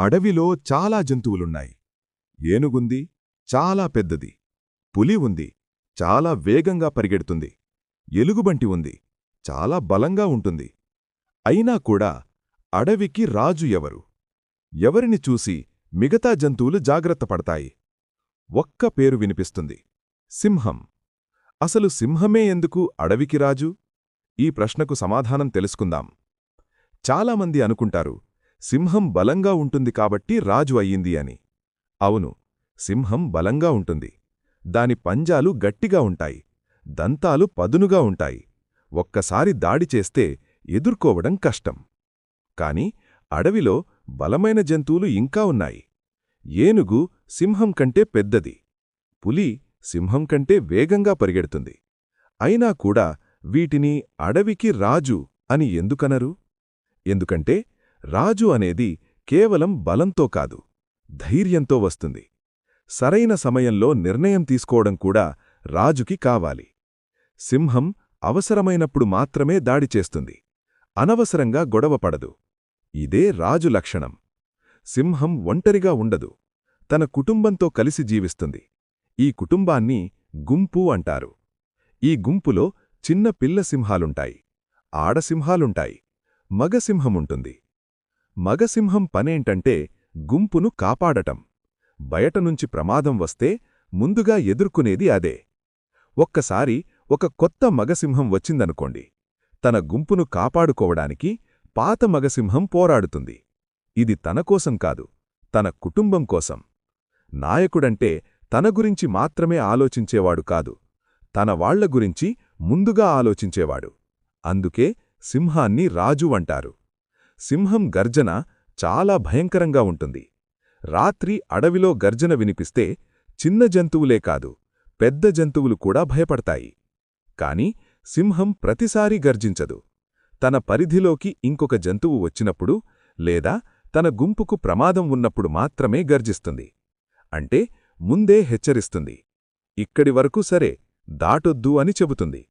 అడవిలో చాలా జంతువులున్నాయి. ఏనుగుంది చాలా పెద్దది. పులి ఉంది చాలా వేగంగా పరిగెడుతుంది. ఎలుగుబంటి ఉంది చాలా బలంగా ఉంటుంది. అయినా కూడా అడవికి రాజు ఎవరు? ఎవరిని చూసి మిగతా జంతువులు జాగ్రత్త పడతాయి? ఒక్క పేరు వినిపిస్తుంది సింహం. అసలు సింహమే ఎందుకు అడవికి రాజు? ఈ ప్రశ్నకు సమాధానం తెలుసుకుందాం. చాలామంది అనుకుంటారు సింహం బలంగా ఉంటుంది కాబట్టి రాజు అయ్యింది అని. అవును సింహం బలంగా ఉంటుంది. దాని పంజాలు గట్టిగా ఉంటాయి దంతాలు పదునుగా ఉంటాయి. ఒక్కసారి దాడి చేస్తే ఎదుర్కోవడం కష్టం. కాని అడవిలో బలమైన జంతువులు ఇంకా ఉన్నాయి. ఏనుగు సింహం కంటే పెద్దది. పులి సింహం కంటే వేగంగా పరిగెడుతుంది. అయినా కూడా వీటిని అడవికి రాజు అని ఎందుకనరు? ఎందుకంటే రాజు అనేది కేవలం బలంతో కాదు ధైర్యంతో వస్తుంది. సరైన సమయంలో నిర్ణయం తీసుకోవడం కూడా రాజుకి కావాలి. సింహం అవసరమైనప్పుడు మాత్రమే దాడి చేస్తుంది. అనవసరంగా గొడవపడదు ఇదే రాజు లక్షణం. సింహం ఒంటరిగా ఉండదు. తన కుటుంబంతో కలిసి జీవిస్తుంది. ఈ కుటుంబాన్ని గుంపు అంటారు. ఈ గుంపులో చిన్న పిల్ల సింహాలుంటాయి. ఆడసింహాలుంటాయి మగసింహముంటుంది మగసింహం పనేంటంటే గుంపును కాపాడటం. బయటనుంచి ప్రమాదం వస్తే ముందుగా ఎదుర్కొనేది అదే. ఒక్కసారి ఒక కొత్త మగసింహం వచ్చిందనుకోండి. తన గుంపును కాపాడుకోవడానికి పాత మగసింహం పోరాడుతుంది. ఇది తనకోసం కాదు తన కుటుంబం కోసం. నాయకుడంటే తన గురించి మాత్రమే ఆలోచించేవాడు కాదు తన వాళ్ళ గురించి ముందుగా ఆలోచించేవాడు. అందుకే సింహాన్ని రాజు అంటారు. సింహం గర్జన చాలా భయంకరంగా ఉంటుంది. రాత్రి అడవిలో గర్జన వినిపిస్తే చిన్న జంతువులే కాదు పెద్ద జంతువులు కూడా భయపడతాయి. కాని సింహం ప్రతిసారీ గర్జించదు. తన పరిధిలోకి ఇంకొక జంతువు వచ్చినప్పుడు లేదా తన గుంపుకు ప్రమాదం ఉన్నప్పుడు మాత్రమే గర్జిస్తుంది. అంటే ముందే హెచ్చరిస్తుంది. ఇక్కడి వరకు సరే దాటొద్దు అని చెబుతుంది.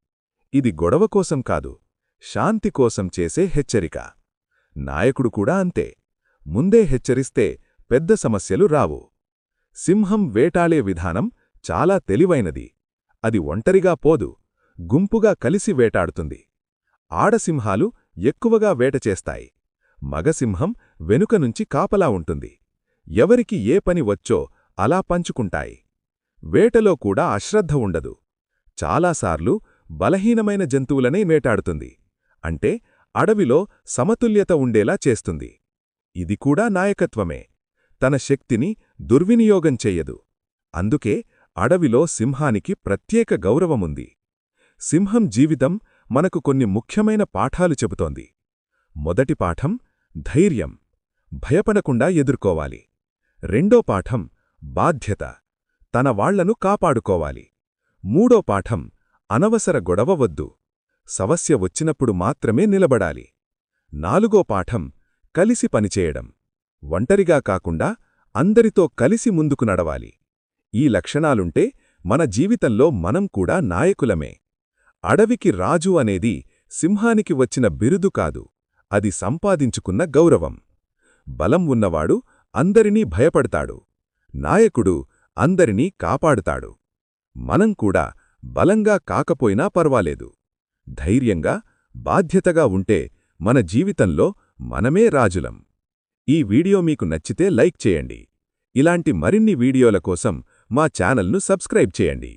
ఇది గొడవ కోసం కాదు శాంతి కోసం చేసే హెచ్చరిక. నాయకుడు కూడా అంతే. ముందే హెచ్చరిస్తే పెద్ద సమస్యలు రావు. సింహం వేటాడే విధానం చాలా తెలివైనది. అది ఒంటరిగా పోదు గుంపుగా కలిసి వేటాడుతుంది. ఆడసింహాలు ఎక్కువగా వేట చేస్తాయి. మగసింహం వెనుక నుంచి కాపలా ఉంటుంది. ఎవరికి ఏ పని వచ్చో అలా పంచుకుంటాయి. వేటలో కూడా అశ్రద్ధ ఉండదు. చాలాసార్లు బలహీనమైన జంతువులనే వేటాడుతుంది. అంటే అడవిలో సమతుల్యత ఉండేలా చేస్తుంది. ఇది కూడా నాయకత్వమే. తన శక్తిని దుర్వినియోగం చెయ్యదు. అందుకే అడవిలో సింహానికి ప్రత్యేక గౌరవముంది. సింహం జీవితం మనకు కొన్ని ముఖ్యమైన పాఠాలు చెబుతోంది. మొదటి పాఠం ధైర్యం. భయపడకుండా ఎదుర్కోవాలి. రెండో పాఠం బాధ్యత. తన వాళ్ళను కాపాడుకోవాలి. మూడో పాఠం అనవసర గొడవ వద్దు. సమస్య వచ్చినప్పుడు మాత్రమే నిలబడాలి. నాలుగో పాఠం కలిసి పనిచేయడం. ఒంటరిగా కాకుండా అందరితో కలిసి ముందుకు నడవాలి. ఈ లక్షణాలుంటే మన జీవితంలో మనం కూడా నాయకులమే. అడవికి రాజు అనేది సింహానికి వచ్చిన బిరుదు కాదు అది సంపాదించుకున్న గౌరవం. బలం ఉన్నవాడు అందరినీ భయపడతాడు. నాయకుడు అందరినీ కాపాడుతాడు. మనం కూడా బలంగా కాకపోయినా పర్వాలేదు. ధైర్యంగా బాధ్యతగా ఉంటే మన జీవితంలో మనమే రాజులం. ఈ వీడియో మీకు నచ్చితే లైక్ చేయండి. ఇలాంటి మరిన్ని వీడియోల కోసం మా ఛానల్ను సబ్స్క్రైబ్ చేయండి.